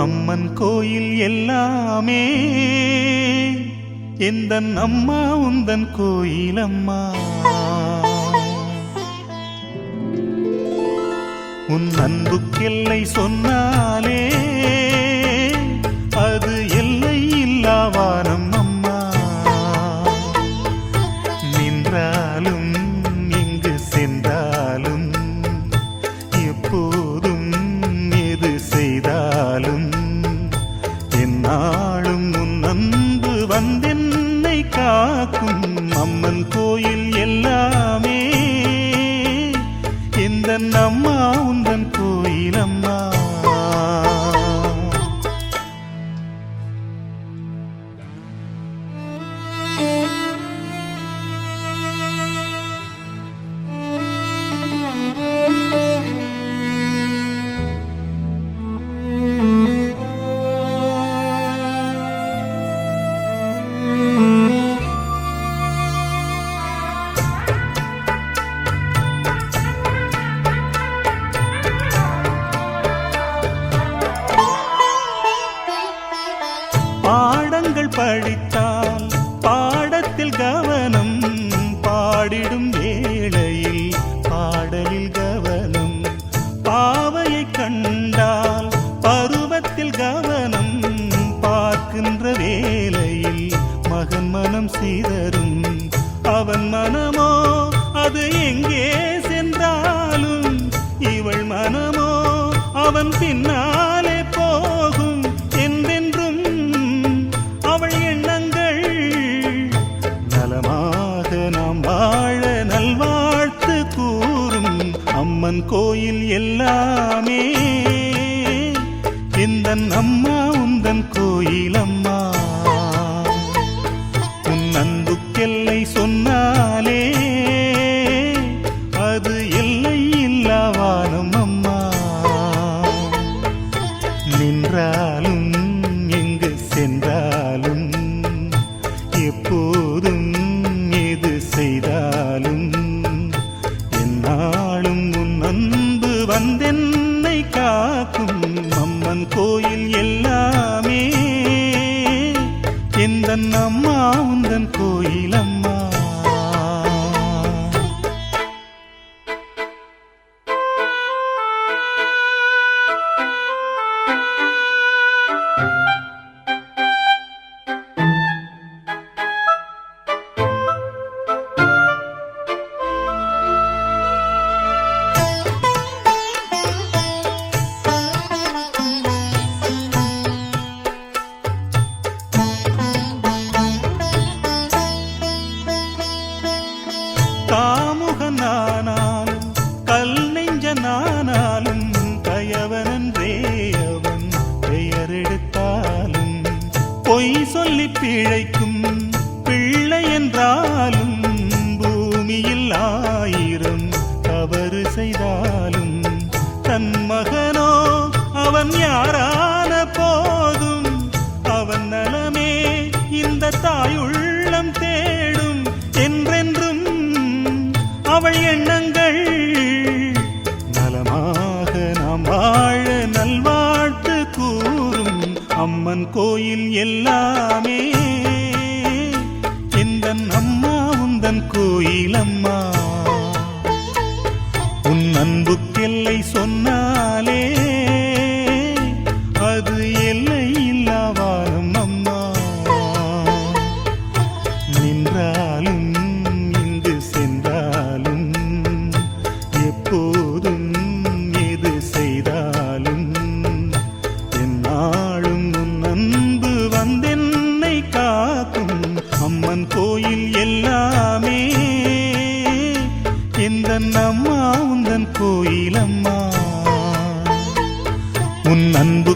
அம்மன் கோயில் எல்லாமே. எந்த அம்மா உந்தன் கோயில் அம்மா உன் அன்புக்கெல்லை சொன்னாலே உந்தன் கோயிலம்மா. படித்தால் பாடத்தில் கவனம் பாடிடும் வேளையில் பாடலில் கவனம். பாவையை கண்டால் பருவத்தில் கவனம் பார்க்கின்ற வேளையில் மகன் மனம் சீதரும். அவன் மனமோ அது எங்கே சென்றாலும் இவள் மனமோ அவன் பின்னால் கோயில் எல்லாமே. இந்த அம்மா கோயில் எல்லாமே. எந்த அம்மா உந்தன் கோயிலம் சொல்லி பிழைக்கும் பிள்ளை என்றாலும் பூமியில் ஆயிரம் தவறு செய்தாலும் தன் மகனோ அவன் யாரான போதும் அவன் நலமே இந்த தாயுள்ளம் தேடும் என்றென்றும் அவள் எண்ணங்கள் நலமாக நாம் வாழ நல்வாழ்த்து கூ அம்மன் கோயில் எல்லாமே. எந்தன் அம்மா உந்தன் கோயில் அம்மா உன் அன்புக்கெல்லை சொன்ன உன் அன்பு